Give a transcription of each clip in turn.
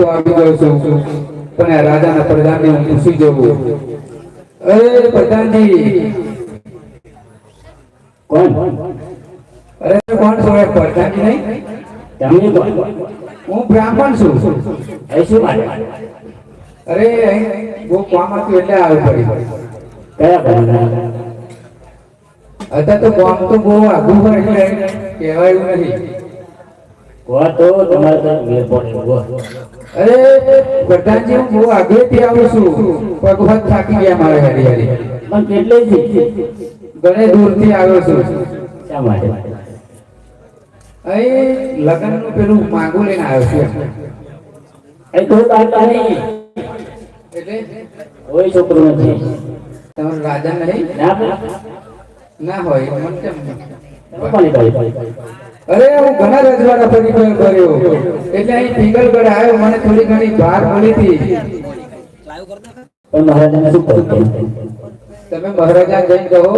લાય આ તો આવી ગયો છું. પણ આ રાજાના પ્રધાનને હું પૂછી જવું. અરે પ્રધાનજી. કોણ? અરે કોણ છો? પ્રધાનજી નહીં? તમે કોણ? હું બ્રાહ્મણ છું. એ શું માટે અરે બહુ કામ હતું એટલે આવ્યો પડી કયા કોણ અત્યારે તો કામ તો બહુ આઘું પડે કહેવાયું નથી. કહો તો તમારે તો પડે કહો. અરે પ્રધાનજી હું બહુ આગળથી આવું છું. પગભત થાકી ગયા મારે હરી હરી. પણ કેટલે છે? ઘણે દૂરથી આવ્યો છું. શા માટે? અહીં લગ્નનું પેલું માંગુ લઈને આવ્યો છું. અહીં તો તારતા નહીં એટલે કોઈ છોકરો નથી. તમારો રાજા નહીં? ના ના. હોય મને કેમ? અરે હું ઘણા રજવાડા પરિચય કર્યો એટલે અહીં પિંગલગઢ આવ્યો મને થોડી ઘણી ભાર મળી હતી. પણ મહારાજાને શું કહ્યું? તમે મહારાજા જઈને કહો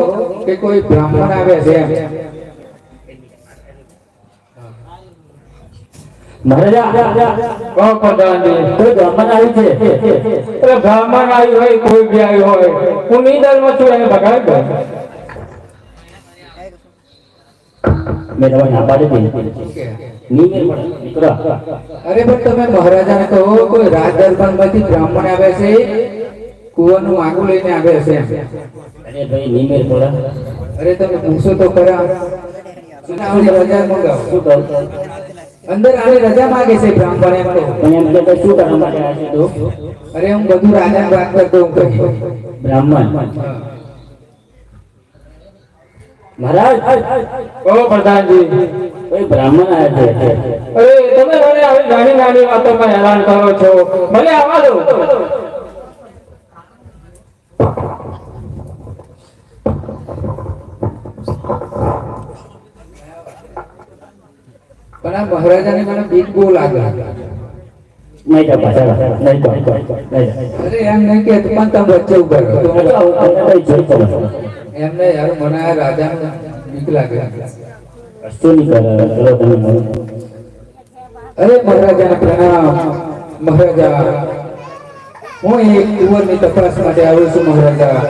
કે કોઈ બ્રાહ્મણ આવે છે. મહારાજા બ્રાહ્મણ આવ્યું આવ્યું હોય કોઈ બી આવ્યું હોય. હું નિદરમાં છું એને દઉં મેં તમારે ના પાડી દીધી નહીં મેળ પડે અરે પણ તમે મહારાજાને કહો કોઈ રાજ દરબારમાંથી બ્રાહ્મણ આવે છે? કુવાનું માંગુ લઈને આવે છે અરે ભાઈ નહીં અરે તમે પૂછો તો ખરા. અને રજા મંગાવો. શું કહું? અંદર આની રજા માંગે છે બ્રાહ્મણ એમ તો પણ એમ કે શું કરવા માટે આવે છે તો? અરે હું બધું રાજા વાત કરતો હું કહી. બ્રાહ્મણ. મહારાજ ઓ પ્રધાનજી કોઈ બ્રાહ્મણ આવ્યા છે અરે તમે મને આવી નાની નાની વાતોમાં હેરાન કરો છો મને આવવા દો પણ આ મહારાજાને મને બીક બહુ લાગે નહીં તો પાછા નહીં તો અરે એમ નહીં કે પણ તમે વચ્ચે ઊભા રહો જોઈ પડે એમ યાર મને આ રાજાને બીક લાગે. કશું નહીં કરે ચલો તમે મળો. અરે મહારાજા પ્રણામ મહારાજા. હું એક કુંવરની તપાસ માટે આવ્યો છું મહારાજા.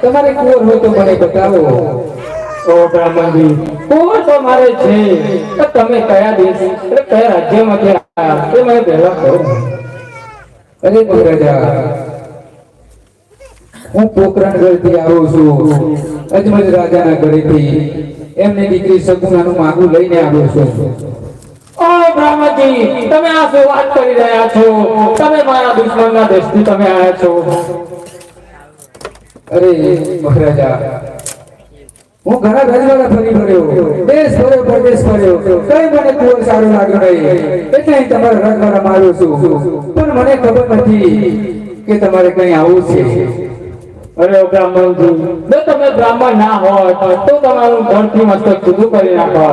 તમારે કુંવર હોય તો મને બતાવો. ઓ બ્રાહ્મણજી કુંવર તો મારે છે તમે કયા દેશ એટલે કયા રાજ્યમાંથી આવ્યા એ મને પહેલા કહો અરે મહારાજા હું પોખરણગઢથી આવું છું. અજમલ રાજાના ઘરેથી એમની દીકરી સગુણાનું માગું લઈને આવ્યો છું. ઓ બ્રહ્મજી તમે આ શું વાત કરી રહ્યા છો? તમે મારા દુશ્મનના દેશથી તમે આવ્યા છો. અરે મહારાજા હું ઘણા રજવાડા ફરી ફર્યો. દેશ ફર્યો પરદેશ ફર્યો કઈ મને કુંવર સારું લાગ્યું નહીં. એટલે અહીં તમારા રજવાડામાં આવ્યો છું. પણ મને ખબર નથી કે તમારે કઈ આવું છે. અરે બ્રાહ્મણજી જો તમે બ્રાહ્મણ ના હોય તો તમારું ઘરથી મસ્તક જુદું કરી નાખો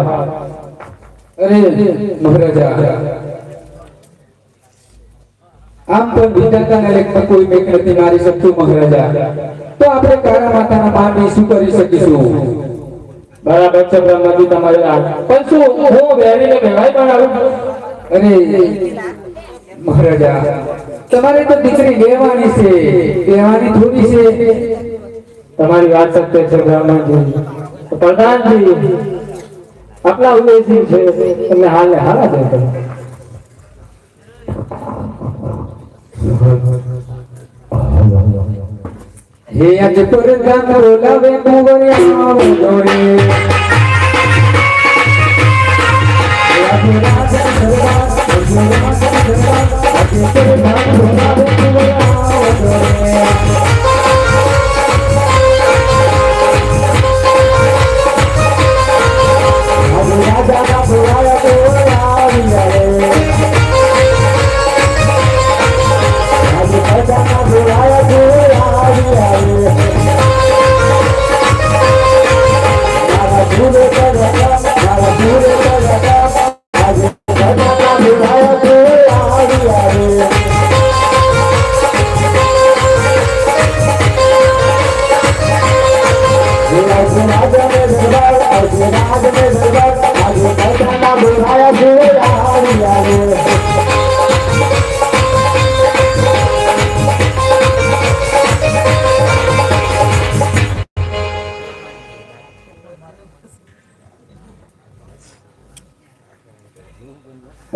અરે મહારાજા, આમ પણ વિધાતાના લેખતા કોઈ મેક નથી મારી શકતું મહારાજા. તો આપણે કારા માતાના પાણી શું કરી શકીશું? બરાબર છે બ્રહ્માજી તમારી વાત. પણ શું હું કહેવાય પણ આવું? અરે, મહારાજા તમારે તો દીકરી લેવાની છે. લેવાની થોડી છે. તમારી વાત સત્ય છે બ્રાહ્મણજી પ્રધાનજી આપણા ઉદયસિંહ છે. તમને હાલ હાલ જ હે અજ પર ગામ બોલાવે કુંવરિયા દોરે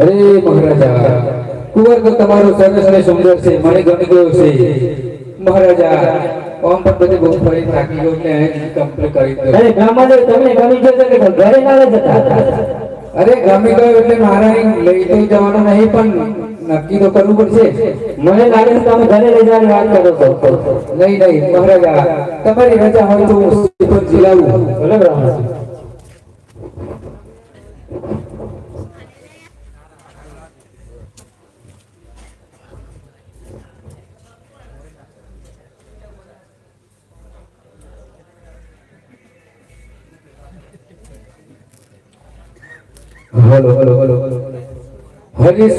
અરે મહારાજા કુંવર તો તમારો સરસ ને સુંદર છે મને ગમી ગયો છે. મહારાજા ઓમ પણ બધે બહુ ફરી થાકી ગયો ને કમ્પ્લીટ કરી દો. અરે બ્રાહ્મણ તમને ગમી જશે કે ઘરે ના જતા? અરે ગમી ગયો એટલે મારે લઈ તો જવાનો નહીં પણ નક્કી તો કરવું પડશે. મને લાગે છે તમે ઘરે લઈ જવાની વાત કરો છો. નહીં નહીં મહારાજા તમારી રજા હોય તો હું શ્રીફળ જીલાવું ભલે બ્રાહ્મણ. હલો હલો હલો હરી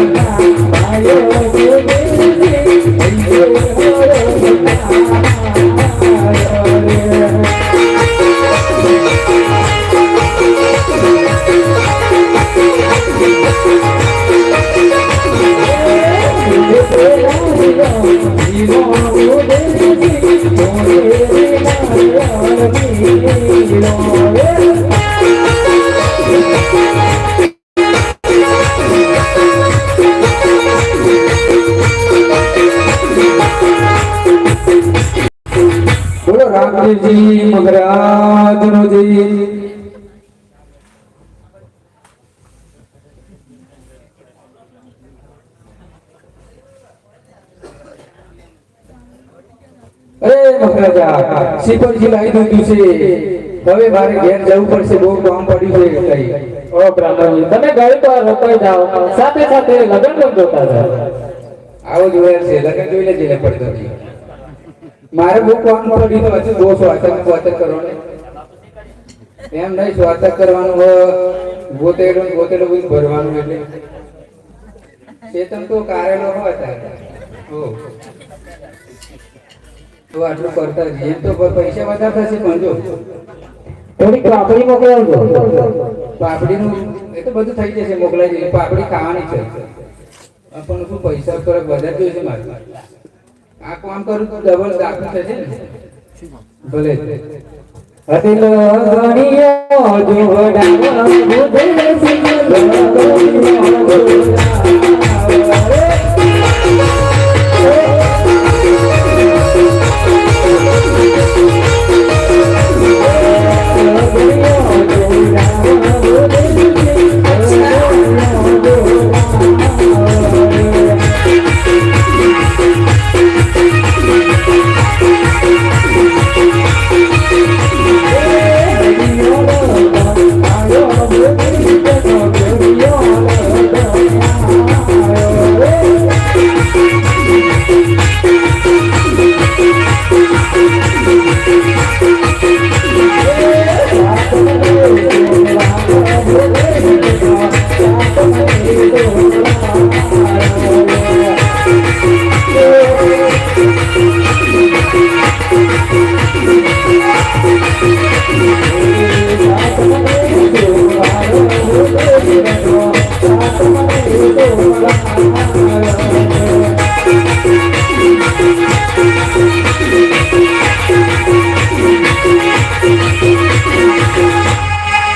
બોલો જી અરે મહારાજા લાવી દીધું છે. હવે મારે ઘેર જવું પડશે બહુ કામ પડ્યું છે કઈ ઓ બ્રાહ્મણજી તમે ઘરે તો રોકાઈ જાઓ સાથે સાથે લગ્ન પણ જોતા જાઓ. આવો જોયા છે લગન જોઈ લેજે પડતો. મારે બહુ કામ પડ્યું તો હજુ દો સ્વાતક સ્વાતક કરવાનું. એમ નહીં સ્વાતક કરવાનું ગોતેડું ગોતેડું બધું ભરવાનું એટલે. ચેતન તો કારેલો હોય તો આટલું કરતા જેમ તો પૈસા વધારે થશે પણ જો. થોડીક પાપડી મોકલાવજો. પાપડીનું એ તો બધું થઈ જશે મોકલાઈ જશે પાપડી ખાવાની છે. પણ શું પૈસા થોડાક વધારે જોઈશે મારે? આ કામ કરું તો ડબલ દાખલ થશે ભલે. અતિલ ગણિયો જોડાવા બુધે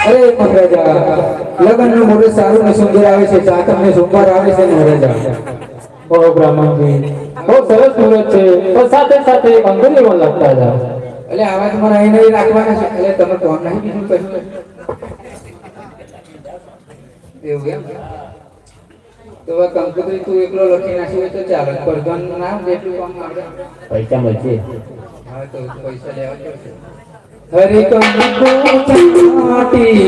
અરે મહારાજા લગ્નનું મુહૂર્ત સારું ને સુંદર આવે છે ચાતક ને સોમવાર આવે છે મહારાજા ઓ બ્રાહ્મણજી બહુ સરસ મુહૂર્ત છે. પણ સાથે સાથે એક પણ લખતા જાઓ એટલે આવા તમારે અહીં નહીં રાખવાના છે. એટલે તમે કોણ નહીં બીજું કશું એવું એમ? તો હવે કંકોત્રી તું એકલો લખી નાખી તો ચાલે પરધનનું નામ જેટલું કામ આપણે પૈસા મળશે હા તો પૈસા લેવા પડશે હરે કંકુ છાટી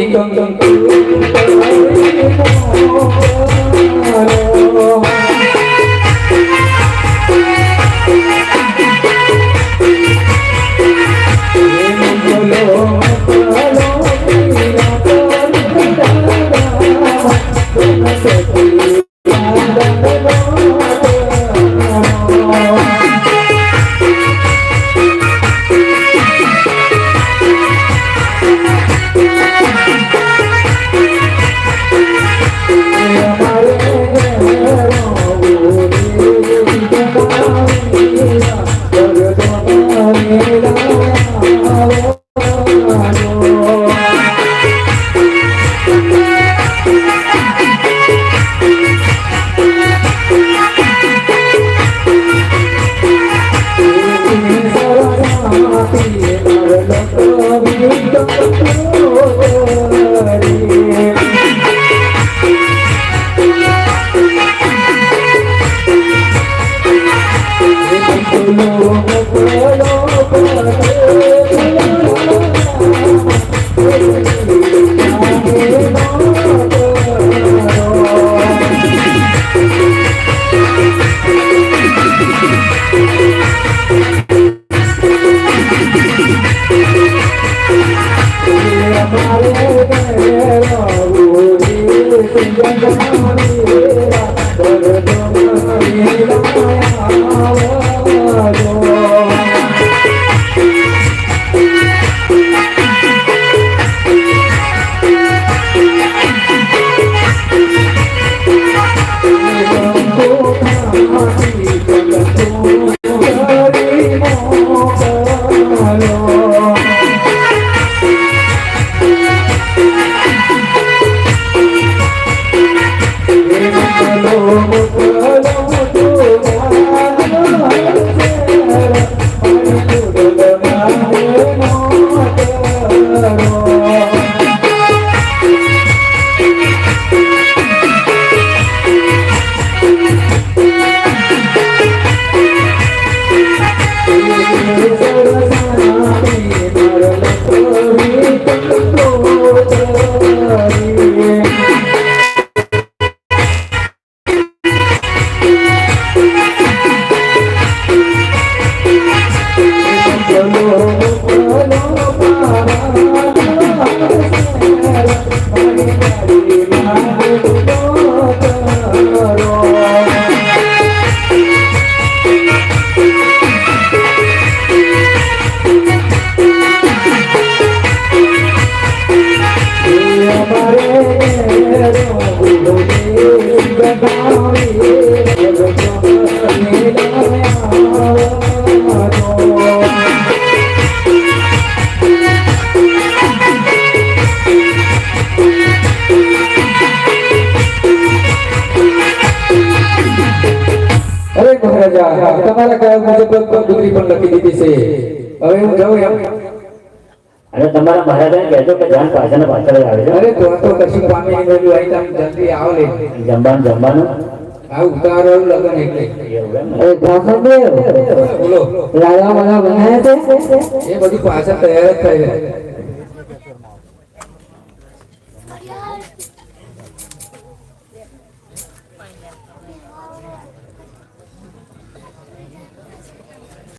કંકુ અરે અને તમારા મહારાજાને કહેજો કે ધ્યાન પાછળ પાછળ આવે છે. અરે તો તો કશું પામી નહીં બધું અહીં તમે જલ્દી આવો લે જમવાનું જમવાનું. આ ઉતારો લગન એટલે. બોલો. વાળા છે એ બધી પાછળ તૈયાર જ થઈ